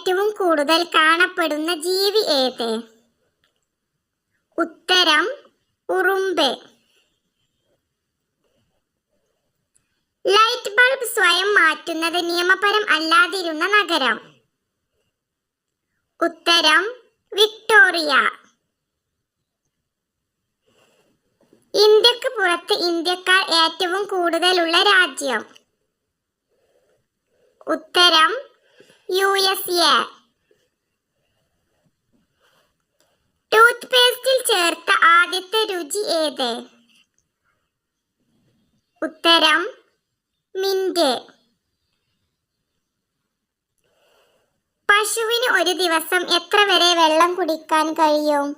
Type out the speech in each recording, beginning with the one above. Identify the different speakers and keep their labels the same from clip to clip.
Speaker 1: ഏറ്റവും കൂടുതൽ കാണപ്പെടുന്ന ജീവി ഏത്? ഉത്തരം ഉറുമ്പ്. ലൈറ്റ് ബൾബ് സ്വയം മാറ്റുന്നത് നിയമപരം അല്ലാതിരുന്ന നഗരം. ഉത്തരം വിക്ടോറിയ. ഇന്ത്യയ്ക്ക് പുറത്ത് ഇന്ത്യക്കാർ ഏറ്റവും കൂടുതലുള്ള രാജ്യം. ഉത്തരം യു എസ് എ. ടൂത്ത് പേസ്റ്റിൽ ചേർത്ത ആദ്യത്തെ രുചി ഏത്? ഉത്തരം മിന്റ് പശുവിന് ഒരു ദിവസം എത്ര വരെ വെള്ളം കുടിക്കാൻ കഴിയും?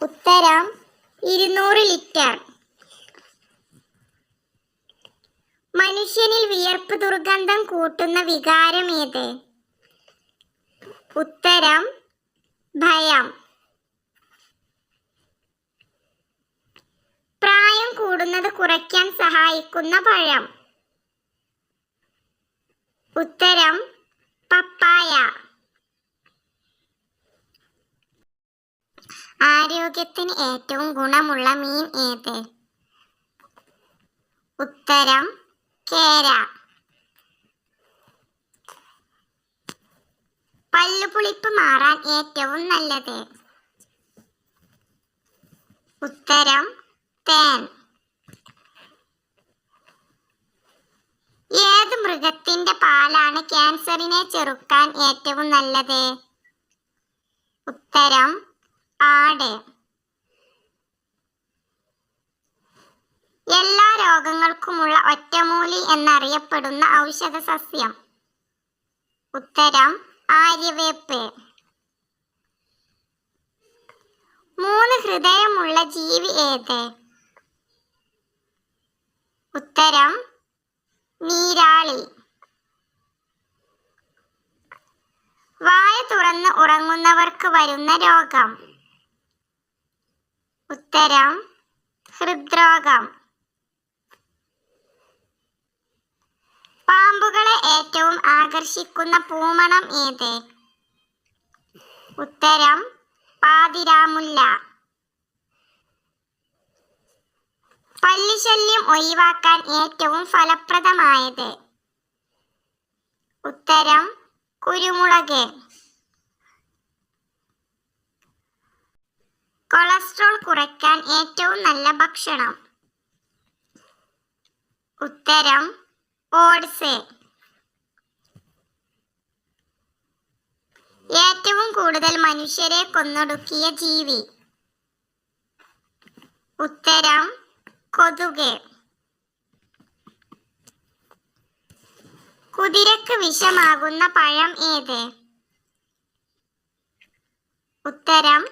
Speaker 1: ഉത്തരം ഇരുന്നൂറ് ലിറ്റർ. മനുഷ്യനിൽ വിയർപ്പ് ദുർഗന്ധം കൂട്ടുന്ന വികാരം ഏത്? ഉത്തരം ഭയം. പ്രായം കൂടുന്നത് കുറയ്ക്കാൻ സഹായിക്കുന്ന പഴം. ഉത്തരം പപ്പായ. ആരോഗ്യത്തിന് ഏറ്റവും ഗുണമുള്ള മീൻ ഏത്? ഉത്തരം കേര. പല്ലുപുളിപ്പ് മാറാൻ ഏറ്റവും നല്ലത്. ഉത്തരം തേൻ. ഏത് മൃഗത്തിന്റെ പാലാണ് ക്യാൻസറിനെ ചെറുക്കാൻ ഏറ്റവും നല്ലത്? ഉത്തരം ആട്. എല്ലാ രോഗങ്ങൾക്കുമുള്ള ഒറ്റമൂലി എന്നറിയപ്പെടുന്ന ഔഷധ സസ്യം ഉത്തരം ആര്യവേപ്പ്. മൂന്ന് ഹൃദയമുള്ള ജീവി ഏത്? ഉത്തരം നീരാളി. വായ തുറന്ന് ഉറങ്ങുന്നവർക്ക് വരുന്ന രോഗം. ഉത്തരം ഹൃദ്രോഗം. പാമ്പുകളെ ഏറ്റവും ആകർഷിക്കുന്ന പൂമണം ഏത്? ഉത്തരം പാതിരാമുല്ല. പല്ലിശല്യം ഒഴിവാക്കാൻ ഏറ്റവും ഫലപ്രദമായത്? ഉത്തരം കുരുമുളക്. കൊളസ്ട്രോൾ കുറയ്ക്കാൻ ഏറ്റവും നല്ല ഭക്ഷണം? ഉത്തരം ഓട്സ് ഏറ്റവും കൂടുതൽ മനുഷ്യരെ കൊന്നൊടുക്കിയ ജീവി. ഉത്തരം കൊതുക്. കുതിരക്ക് വിഷമാകുന്ന പഴം ഏത്? ഉത്തരം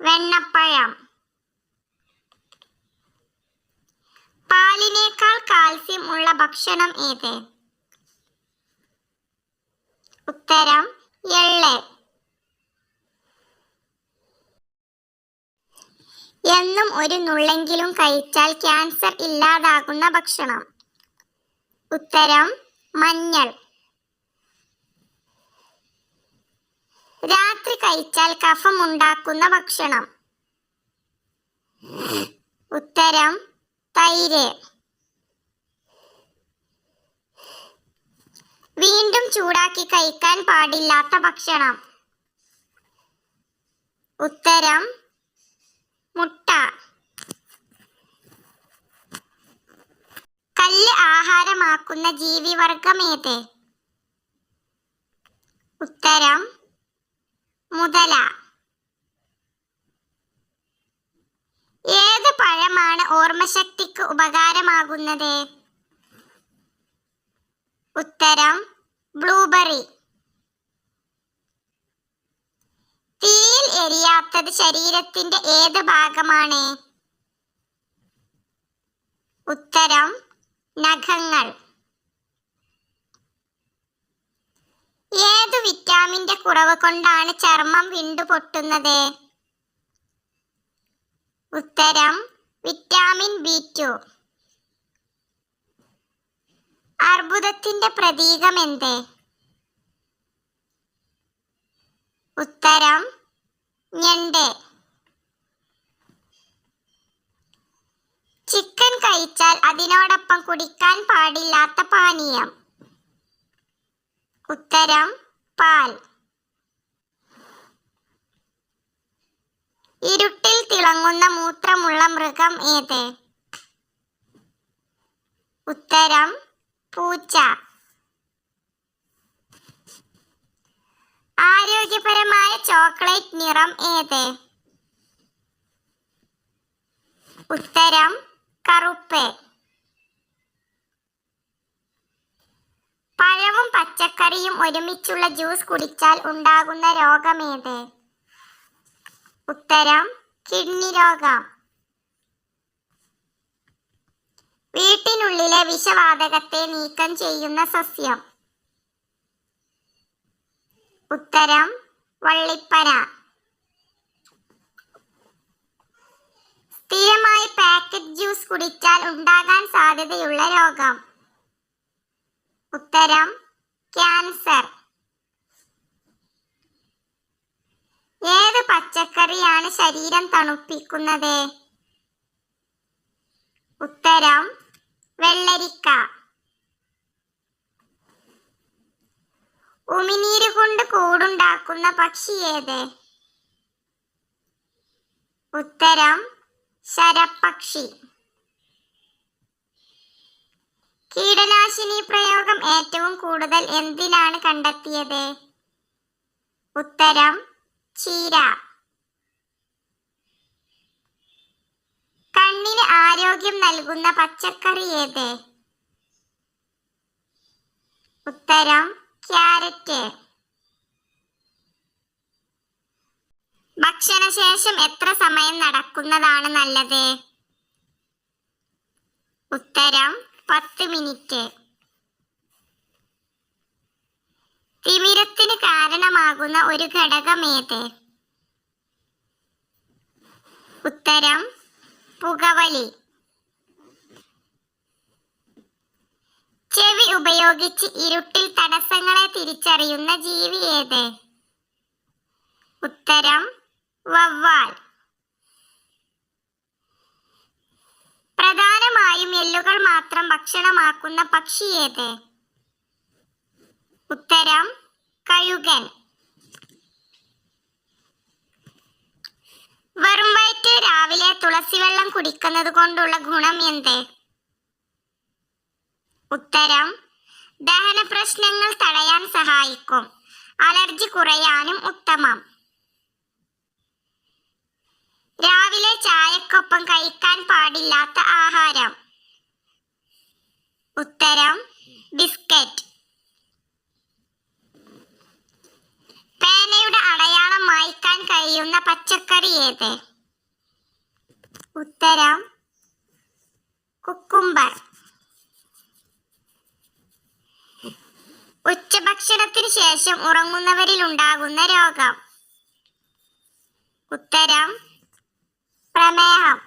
Speaker 1: വെണ്ണപ്പഴം. പാലിനേക്കാൾ കാൽസ്യം ഉള്ള ഭക്ഷണം ഏത്? ഉത്തരം എള്ള്. എന്നും ഒരു നുള്ളെങ്കിലും കഴിച്ചാൽ ക്യാൻസർ ഇല്ലാതാകുന്ന ഭക്ഷണം. ഉത്തരം മഞ്ഞൾ. രാത്രി കഴിച്ചാൽ കഫം ഉണ്ടാക്കുന്ന ഭക്ഷണം. ഉത്തരം തൈര്. വീണ്ടും ചൂടാക്കി കഴിക്കാൻ പാടില്ലാത്ത ഭക്ഷണം. ഉത്തരം മുട്ട. കല്ല് ആഹാരമാക്കുന്ന ജീവിവർഗമേത് ഉത്തരം മുതല. ഏത് പഴമാണ് ഓർമ്മശക്തിക്ക് ഉപകാരമാകുന്നത്? ഉത്തരം ബ്ലൂബെറി. തീയിൽ എരിയാത്തത് ശരീരത്തിന്റെ ഏത് ഭാഗമാണ്? ഉത്തരം നഖങ്ങൾ. ഏതു വിറ്റാമിന്റെ കുറവ് കൊണ്ടാണ് ചർമ്മം വിണ്ടുപൊട്ടുന്നത്? ഉത്തരം വിറ്റാമിൻ ബി ടു. അർബുദത്തിന്റെ പ്രതീകം എന്ത്? ഉത്തരം ഞണ്ട്. ചിക്കൻ കഴിച്ചാൽ അതിനോടൊപ്പം കുടിക്കാൻ പാടില്ലാത്ത പാനീയം. ഉത്തരം പാൽ. ഇരുട്ടിൽ തിളങ്ങുന്ന മൂത്രമുള്ള മൃഗം ഏത്? ഉത്തരം പൂച്ച. ആരോഗ്യപരമായ ചോക്ലേറ്റ് നിറം ഏത്? ഉത്തരം കറുപ്പ്. പഴവും പച്ചക്കറിയും ഒരുമിച്ചുള്ള ജ്യൂസ് കുടിച്ചാൽ ഉണ്ടാകുന്ന രോഗമേത് ഉത്തരം കിഡ്നി രോഗം. വീട്ടിനുള്ളിലെ വിഷവാതകത്തെ നീക്കം ചെയ്യുന്ന സസ്യം. ഉത്തരം വള്ളിപ്പര. സ്ഥിരമായി പാക്കറ്റ് ജ്യൂസ് കുടിച്ചാൽ ഉണ്ടാകാൻ സാധ്യതയുള്ള രോഗം. ഉത്തരം ക്യാൻസർ. ഏത് പച്ചക്കറിയാണ് ശരീരം തണുപ്പിക്കുന്നത്? ഉത്തരം വെള്ളരിക്ക. ഉമിനീര് കൊണ്ട് കൂടുണ്ടാക്കുന്ന പക്ഷി ഏത്? ഉത്തരം ശരപ്പക്ഷി. കീടനാശിനി പ്രയോഗം ഏറ്റവും കൂടുതൽ എന്തിനാണ് കണ്ടെത്തിയത്? ഉത്തരം ചീര. കണ്ണിന് ആരോഗ്യം നൽകുന്ന പച്ചക്കറി ഏത്? ഉത്തരം ക്യാരറ്റ്. ഭക്ഷണശേഷം എത്ര സമയം നടക്കുന്നതാണ് നല്ലത്? ഉത്തരം പത്ത് മിനിറ്റ്. തിമിരത്തിന് കാരണമാകുന്ന ഒരു ഘടകമേത്? ഉത്തരം പുകവലി. ചെവി ഉപയോഗിച്ച് ഇരുട്ടിൽ തടസ്സങ്ങളെ തിരിച്ചറിയുന്ന ജീവി ഏത്? ഉത്തരം വവ്വാൽ. പ്രധാനമായും എല്ലുകൾ മാത്രം ഭക്ഷണമാക്കുന്ന പക്ഷി ഏത്? ഉത്തരം കഴുകൻ. വെറും വയറ്റ് രാവിലെ തുളസി വെള്ളം കുടിക്കുന്നത് കൊണ്ടുള്ള ഗുണം എന്ത്? ഉത്തരം ദഹന പ്രശ്നങ്ങൾ തടയാൻ സഹായിക്കും. അലർജി കുറയാനും ഉത്തമം. രാവിലെ ചായക്കൊപ്പം കഴിക്കാൻ പാടില്ലാത്ത ആഹാരം. ഉത്തരം ബിസ്ക്കറ്റ്. അടയാളം മായ്ക്കാൻ കഴിയുന്ന പച്ചക്കറി ഏത്? ഉത്തരം കുക്കുംബർ. ഉച്ചഭക്ഷണത്തിന് ശേഷം ഉറങ്ങുന്നവരിൽ ഉണ്ടാകുന്ന രോഗം. ഉത്തരം പ്രമേഹം.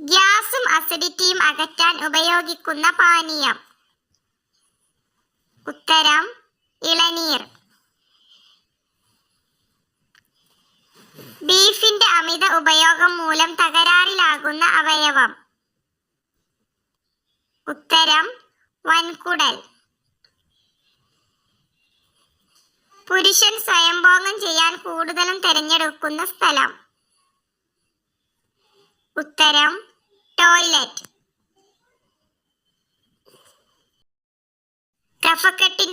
Speaker 1: ഗ്യാസും അസിഡിറ്റിയും അകറ്റാൻ ഉപയോഗിക്കുന്ന പാനീയം. ഉത്തരം ഇളനീർ. ബീഫിന്റെ അമിത ഉപയോഗം മൂലം തകരാറിലാകുന്ന അവയവം. ഉത്തരം വൻകുടൽ. പുരുഷൻ സ്വയംഭോഗം ചെയ്യാൻ കൂടുതലും തിരഞ്ഞെടുക്കുന്ന സ്ഥലം. ഉത്തരം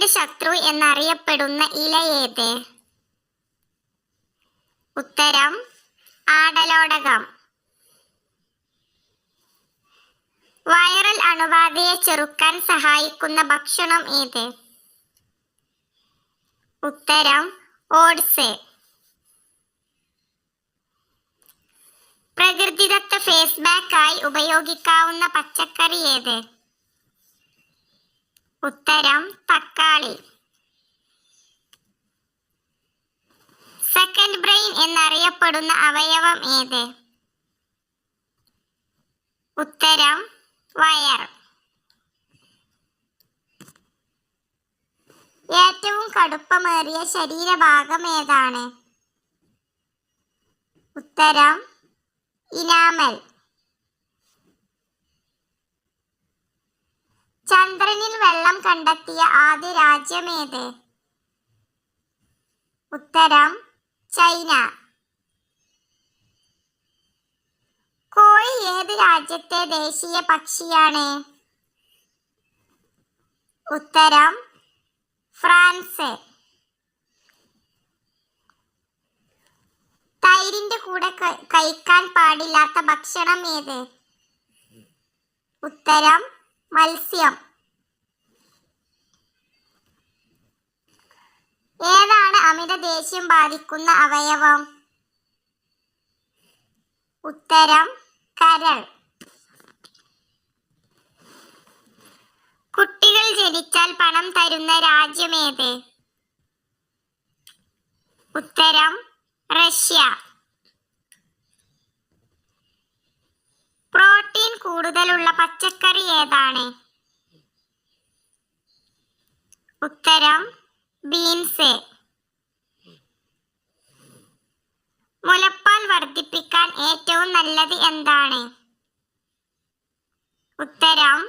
Speaker 1: കഫക്കെട്ടിന്റെ ശത്രു എന്നറിയപ്പെടുന്ന ഇല ഏത്? ഉത്തരം ആടലോടകം. വൈറൽ അണുബാധയെ ചെറുക്കാൻ സഹായിക്കുന്ന ഭക്ഷണം ഏത്? ഉത്തരം ഓട്സ്. പ്രകൃതിദത്ത ഫേസ് പാക്കായി ഉപയോഗിക്കാവുന്ന പച്ചക്കറി ഏത്? ഉത്തരം തക്കാളി. സെക്കൻഡ് ബ്രെയിൻ എന്നറിയപ്പെടുന്ന അവയവം ഏത്? ഉത്തരം വയർ. ഏറ്റവും കടുപ്പമേറിയ ശരീരഭാഗം ഏതാണ്? ഉത്തരം ഇനാമൽ. ചന്ദ്രനിൽ വെള്ളം കണ്ടെത്തിയ ആദ്യ രാജ്യമേത് ഉത്തരം ചൈന. കോഴി ഏത് രാജ്യത്തെ ദേശീയ പക്ഷിയാണ്? ഉത്തരം ഫ്രാൻസ്. തൈരിന്റെ കൂടെ കഴിക്കാൻ പാടില്ലാത്ത ഭക്ഷണം ഏത്? ഉത്തരം മത്സ്യം. ഏതാണ് അമിത ദേഷ്യം ബാധിക്കുന്ന അവയവം? ഉത്തരം കരൾ. കുട്ടികൾ ജനിച്ചാൽ പണം തരുന്ന രാജ്യമേത്? ഉത്തരം റഷ്യ. പ്രോട്ടീൻ കൂടുതലുള്ള പച്ചക്കറി ഏതാണ്? ഉത്തരം ബീൻസ്. മുലപ്പാൽ വർദ്ധിപ്പിക്കാൻ ഏറ്റവും നല്ലത് എന്താണ്? ഉത്തരം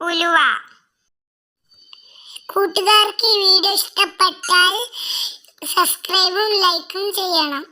Speaker 1: ഉലുവ. കൂട്ടുകാർക്ക് ഈ വീഡിയോ ഇഷ്ടപ്പെട്ടാൽ സബ്സ്ക്രൈബും ലൈക്കും ചെയ്യണം.